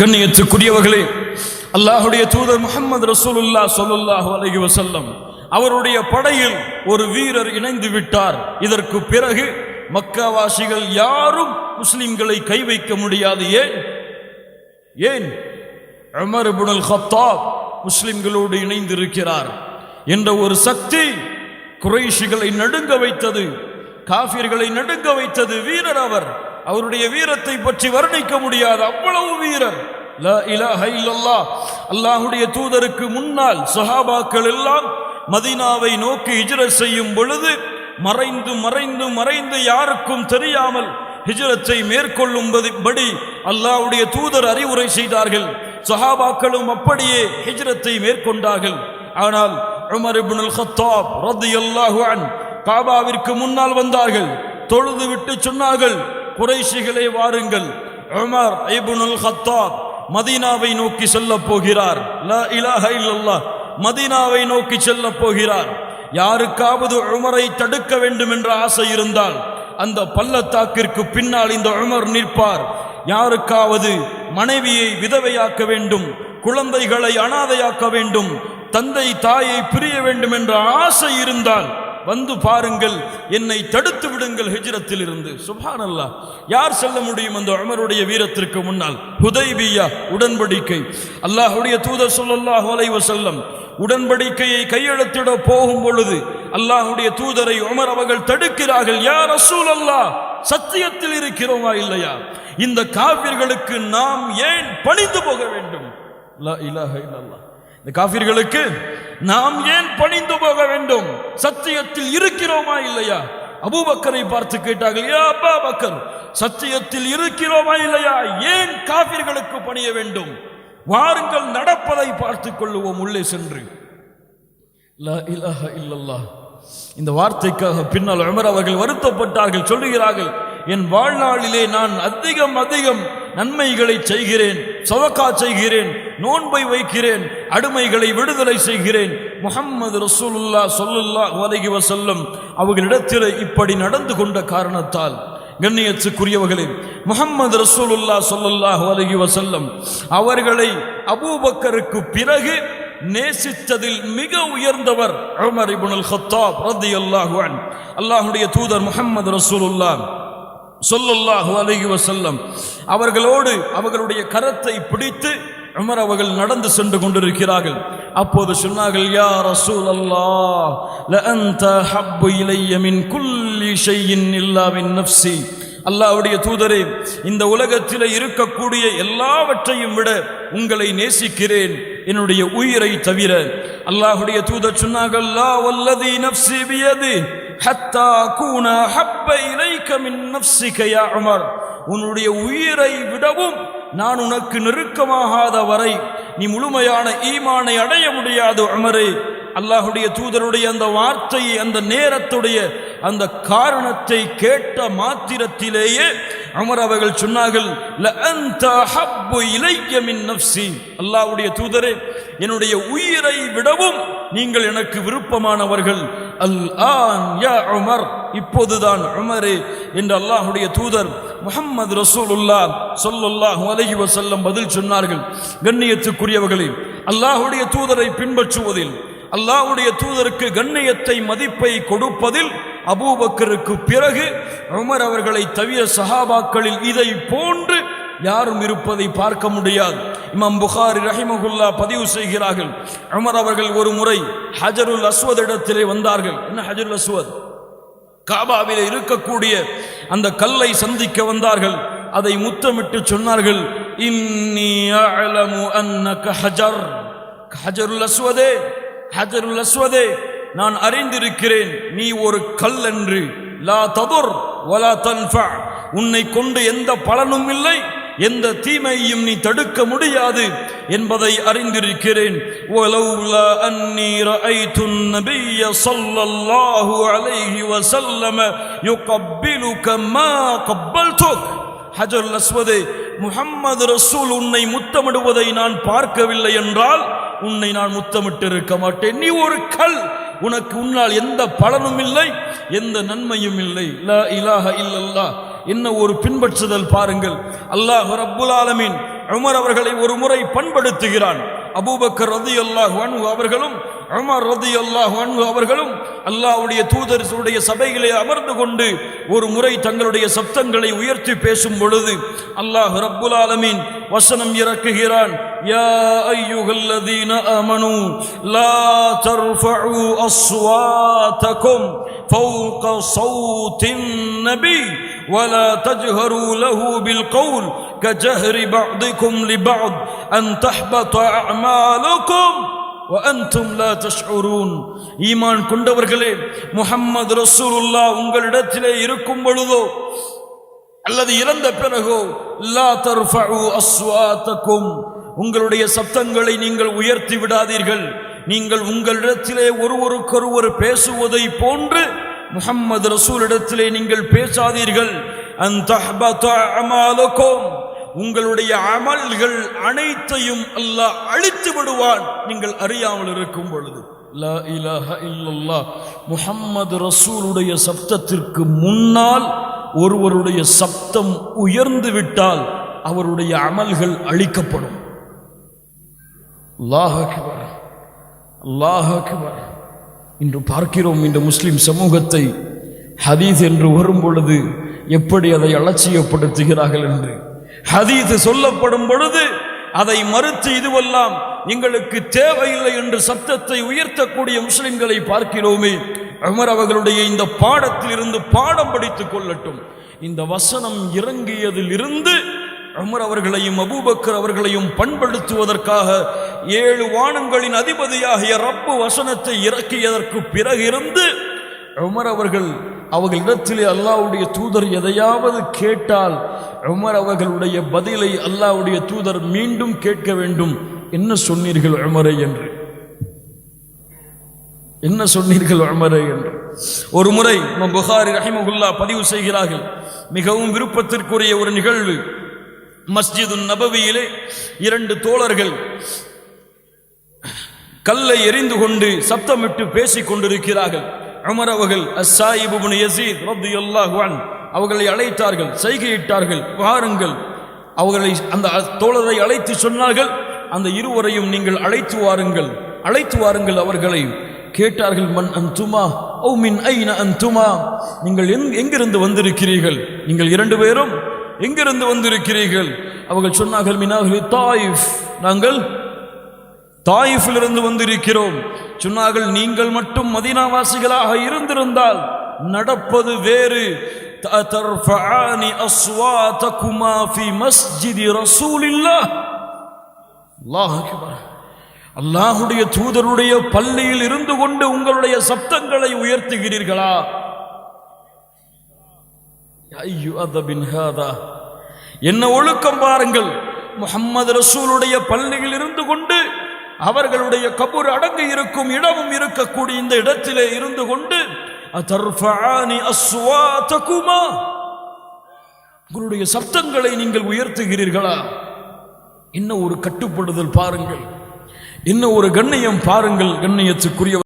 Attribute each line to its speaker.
Speaker 1: கண்ணியத்துக்குரியவர்களே அல்லாஹுடைய தூதர் முகமது ரசூலுல்லா சொல்லுல்லாஹு அலஹி வசல்லம் அவருடைய படையில் ஒரு வீரர் இணைந்து விட்டார். இதற்கு பிறகு மக்காவாசிகள் யாரும் முஸ்லிம்களை கை வைக்க முடியாது. ஏன்? ஏன்? அமர் புனல் ஹத்தாப் முஸ்லிம்களோடு இணைந்திருக்கிறார் என்ற ஒரு சக்தி குறைஷிகளை நடுங்க வைத்தது காஃபிர்களை நடுங்க வைத்தது வீரர் அவர். அவருடைய வீரத்தை பற்றி வர்ணிக்க முடியாது. அவ்வளவு வீரர். அல்லாஹுடைய தூதருக்கு முன்னால் சஹாபாக்கள் எல்லாம் மதீனாவை நோக்கி ஹிஜ்ரத் செய்யும் பொழுது மறைந்து மறைந்து மறைந்து யாருக்கும் தெரியாமல் ஹிஜ்ரத்தை மேற்கொள்ளும்படி படி தூதர் அறிவுரை செய்தார்கள். சஹாபாக்களும் அப்படியே ஹிஜ்ரத்தை மேற்கொண்டார்கள். ஆனால் உமர் இப்னுல் ஹத்தாப் ரலியல்லாஹு அன் காபாவிற்கு முன்னால் வந்தார்கள். தொழுது விட்டு சொன்னார்கள். குறைஷிகளே வாருங்கள். உமர் ஐபுனுல் ஹத்தாப் மதீனாவை நோக்கி செல்ல போகிறார். மதீனாவை நோக்கி செல்ல போகிறார். யாருக்காவது உமரை தடுக்க வேண்டும் என்ற ஆசை இருந்தால் அந்த பள்ளத்தாக்கிற்கு பின்னால் இந்த உமர் நிற்பார். யாருக்காவது மனைவியை விதவையாக்க வேண்டும் குழந்தைகளை அனாதையாக்க வேண்டும் தந்தை தாயை பிரிய வேண்டும் என்ற ஆசை இருந்தால் வந்து பாருங்கள் என்னை தடுத்து விடுங்கள் ஹிஜ்ரத்தில் இருந்து சுபான் அல்லா யார் செல்ல முடியும் அந்த அமருடைய வீரத்திற்கு முன்னால்? ஹுதைபியா உடன்படிக்கை. அல்லாஹுடைய தூதர் சொல்லல்லாஹ் அலைஹி செல்லம் உடன்படிக்கையை கையெழுத்திட போகும் பொழுது அல்லாஹுடைய தூதரை உமர் அவர்கள் தடுக்கிறார்கள் யா ரசூல் அல்லாஹ் சத்தியத்தில் இருக்கிறோமா இல்லையா? இந்த காவிர்களுக்கு நாம் ஏன் பணிந்து போக வேண்டும்? இந்த காபிர்களுக்கு நாம் ஏன் பணிந்து போக வேண்டும்? சத்தியத்தில் இருக்கிறோமா இல்லையா? அபூபக்கரை பார்த்து கேட்டார்கள் அப்பா பக்கர் சத்தியத்தில் இருக்கிறோமா இல்லையா? ஏன் காபிர்களுக்கு பணிய வேண்டும்? வாருங்கள் நடப்பதை பார்த்துக் கொள்ளுவோம் உள்ளே சென்று. லா இந்த வார்த்தைக்காக பின்னால் அமர் அவர்கள் வருத்தப்பட்டார்கள் சொல்லுகிறார்கள் என் வாழ்நாளிலே நான் அதிகம் அதிகம் நன்மைகளை செய்கிறேன் சவக்கா செய்கிறேன் நோன்பை வைக்கிறேன் அடிமைகளை விடுதலை செய்கிறேன். முகம்மது ரசூலுல்லா சொல்லுல்லா வலகி வசல்லம் அவர்களிடத்தில் இப்படி நடந்து கொண்ட காரணத்தால் கண்ணியத்துக்குரியவர்களே முகம்மது ரசூலுல்லா சொல்லுல்லாஹ் அலகி வசல்லம் அவர்களை அபூபக்கருக்கு பிறகு நேசித்ததில் மிக உயர்ந்தவர் உமர் இபுனுல் ஹத்தாப் ரதி அன் அல்லாஹுடைய தூதர் முகம்மது ரசூலுல்லா சொல்லுல்லாஹு அலகி வசல்லம் அவர்களோடு அவர்களுடைய கரத்தை பிடித்து உமர் அவர்கள் நடந்து சென்று கொண்டிருக்கிறார்கள். அப்போது சொன்னார்கள் யா ரசூல் அல்லாஹ் லஅன்த ஹப்பு இலைய மின் குல்லி ஷையின் இல்லா மின் நஃப்ஸி அல்லாஹ்வுடைய தூதரே இந்த உலகத்தில் இருக்கக்கூடிய எல்லாவற்றையும் விட உங்களை நேசிக்கிறேன் என்னுடைய உயிரை தவிர. அல்லாஹுடைய தூதர் சொன்னார்கள் லா வல்லதி நஃப்ஸி பியதி ஹத்தா கூன ஹப்ப இலைக்க மின் நஃப்ஸிக யா உமர். உன்னுடைய உயிரை விடவும் நான் உனக்கு நெருக்கமாகாத வரை நீ முழுமையான ஈமானை அடைய முடியாது அமரே அல்லாஹுடைய தூதருடைய அந்த வார்த்தையை அந்த நேரத்துடைய அந்த காரணத்தை கேட்ட மாத்திரத்திலேயே அமர் அவர்கள் சொன்னார்கள் "லஅன்த அல்லாஹ்வுடைய தூதரே என்னுடைய உயிரை விடவும் நீங்கள் எனக்கு விருப்பமானவர்கள். அல் ஆன் யா உமர். இப்போதுதான் உமரே. என்று அல்லாஹுடைய தூதர் முகம்மது ரசூலுல்லா சொல்லுல்லாஹ் அலைஹி வசல்லம் பதில் சொன்னார்கள். கண்ணியத்துக்குரியவர்களே அல்லாஹுடைய தூதரை பின்பற்றுவதில் அல்லாஹ்வுடைய தூதருக்கு கண்ணியத்தை மதிப்பை கொடுப்பதில் அபூபக்கருக்கு பிறகு உமர் அவர்களை தவிர சஹாபாக்களில் இதை போன்று யாரும் இருப்பதை பார்க்க முடியாது. இமாம் புகாரி ரஹிமகுல்லா பதிவு செய்கிறார்கள். உமர் அவர்கள் ஒரு முறை ஹஜருல் அஸ்வத் இடத்திலே வந்தார்கள். என்ன ஹஜருல் அஸ்வத்? காபாவில் இருக்கக்கூடிய அந்த கல்லை சந்திக்க வந்தார்கள். அதை முத்தமிட்டு சொன்னார்கள். இன்னி அலமு அன்னக ஹஜர். ஹஜருல் அஸ்வதே ஹஜருல் அஸ்வதே நான் அறிந்திருக்கிறேன் நீ ஒரு கல் என்று லா ததுர் வலா தன்ஃபா. உன்னை கொண்டு எந்த பலனும் இல்லை. எந்த தீமையும் நீ தடுக்க முடியாது என்பதை அறிந்திருக்கிறேன். ஹஜர் அஸ்வதே முகம்மது ரசூல் உன்னை முத்தமிடுவதை நான் பார்க்கவில்லை என்றால் உன்னை நான் முத்தமிட்டிருக்க மாட்டேன். நீ ஒரு கல். உனக்கு உன்னால் எந்த பலனும் இல்லை எந்த நன்மையும் இல்லை. இலாஹ இல்லல்லா என்ன ஒரு பின்பற்றுதல் பாருங்கள் அல்லாஹ் ரப்புல் ஆலமீன் உமர் அவர்களை ஒரு முறை பண்படுத்துகிறான் அபூபக்கர் ரதி அல்லாஹ் அவர்களும் உமர் ரதி அல்லாஹ் அவர்களும் அல்லாஹ்வுடைய தூதருடைய சபையிலே அமர்ந்து கொண்டு ஒரு முறை தங்களுடைய சப்தங்களை உயர்த்தி பேசும் பொழுது அல்லாஹ் ரப்புல் ஆலமீன் வசனம் இறக்குகிறான் யா அய்யுஹல்லதீன ஆமனு லா தர்ஃபஉ அஸ்வாதகும் فوق صوت النبي ولا تجهروا له بالقول كجهر بعضكم لبعض أن تحبط أعمالكم وأنتم لا تشعرون ஈமான் கொண்டவர்களே முஹம்மது ரசூலுல்லா உங்களிடத்திலே இருக்கும் பொழுதோ அல்லது இறந்த பிறகோ லா தர்ஃபஉ அஸ்வாத்தக்கும் உங்களுடைய சப்தங்களை நீங்கள் உயர்த்தி விடாதீர்கள் நீங்கள் உங்களிடத்திலே ஒருவருக்கொருவர் பேசுவதை போன்று முகம்மது ரசூலிடத்திலே நீங்கள் பேசாதீர்கள். அந்த உங்களுடைய அமல்கள் அனைத்தையும் அல்லாஹ் அழித்து விடுவான். நீங்கள் அறியாமல் இருக்கும் பொழுது. லா ரசூலுடைய சப்தத்திற்கு முன்னால் ஒருவருடைய சப்தம் உயர்ந்து விட்டால் அவருடைய அமல்கள் அழிக்கப்படும். அல்லாஹ் அக்பர். அல்லாஹ் அக்பர். இன்று பார்க்கிறோம் இந்த முஸ்லிம் சமூகத்தை. ஹதீஸ் என்று வரும் பொழுது எப்படி அதை அலட்சியப்படுத்துகிறார்கள் என்று. ஹதீஸ் சொல்லப்படும் பொழுது அதை மறுத்து இதுவெல்லாம் எங்களுக்கு தேவையில்லை என்று சத்தத்தை உயர்த்தக்கூடிய முஸ்லிம்களை பார்க்கிறோமே. அமர் அவர்களுடைய இந்த பாடத்தில் இருந்து பாடம் படித்துக் கொள்ளட்டும். இந்த வசனம் இறங்கியதில் இருந்து அமர் அவர்களையும் அபூபக்கர் அவர்களையும் பண்படுத்துவதற்காக ஏழு வானங்களின் அதிபதியாகிய ரப்பு வசனத்தை இறக்கியதற்கு பிறகு இருந்து உமர் அவர்கள் அவர்களிடத்திலே அல்லாஹ்வுடைய தூதர் எதையாவது கேட்டால் உமர் அவர்களுடைய பதிலை அல்லாவுடைய தூதர் மீண்டும் கேட்க வேண்டும். என்ன சொன்னீர்கள் உமரை என்று? என்ன சொன்னீர்கள் உமரை என்று? ஒரு முறை நம் புகாரி ரஹிமகுல்லா பதிவு செய்கிறார்கள். மிகவும் விருப்பத்திற்குரிய ஒரு நிகழ்வு. மஸ்ஜிது நபவியிலே இரண்டு தோழர்கள் கல்லை எறிந்து கொண்டு சப்தமிட்டு பேசிக் கொண்டிருக்கிறார்கள். அமர் அவர்கள் அஸ்ஸாயிபுன் யசீத் ரத்தியல்லாஹு அவர்களை அழைத்தார்கள் செய்கையிட்டார்கள் வாருங்கள். அவர்களை அந்த தோழரை அழைத்து சொன்னார்கள் அந்த இருவரையும் நீங்கள் அழைத்து வாருங்கள் அழைத்து வாருங்கள் அவர்களை. கேட்டார்கள் மன் அந்துமா ஓ மின் ஐன அந்துமா நீங்கள் எங் எங்கிருந்து வந்திருக்கிறீர்கள்? நீங்கள் இரண்டு பேரும் எங்கிருந்து வந்திருக்கிறீர்கள்? அவர்கள் சொன்னார்கள் மினாகலி தாயிஃப். நாங்கள் தாயிஃபிலிருந்து வந்திருக்கிறோம். சொன்னார்கள் நீங்கள் மட்டும் மதினாவாசிகளாக இருந்திருந்தால் நடப்பது வேறு. அல்லாஹுடைய தூதருடைய பள்ளியில் இருந்து கொண்டு உங்களுடைய சப்தங்களை உயர்த்துகிறீர்களா? என்ன ஒழுக்கம் பாருங்கள். முகம்மது ரசூலுடைய பள்ளியில் இருந்து கொண்டு அவர்களுடைய கபூர் அடங்கு இருக்கும் இடமும் இருக்கக்கூடிய இந்த இடத்திலே இருந்து கொண்டு உங்களுடைய சப்தங்களை நீங்கள் உயர்த்துகிறீர்களா? இன்னும் ஒரு கட்டுப்படுதல் பாருங்கள். இன்னும் ஒரு கண்ணியம் பாருங்கள். கண்ணியத்துக்குரிய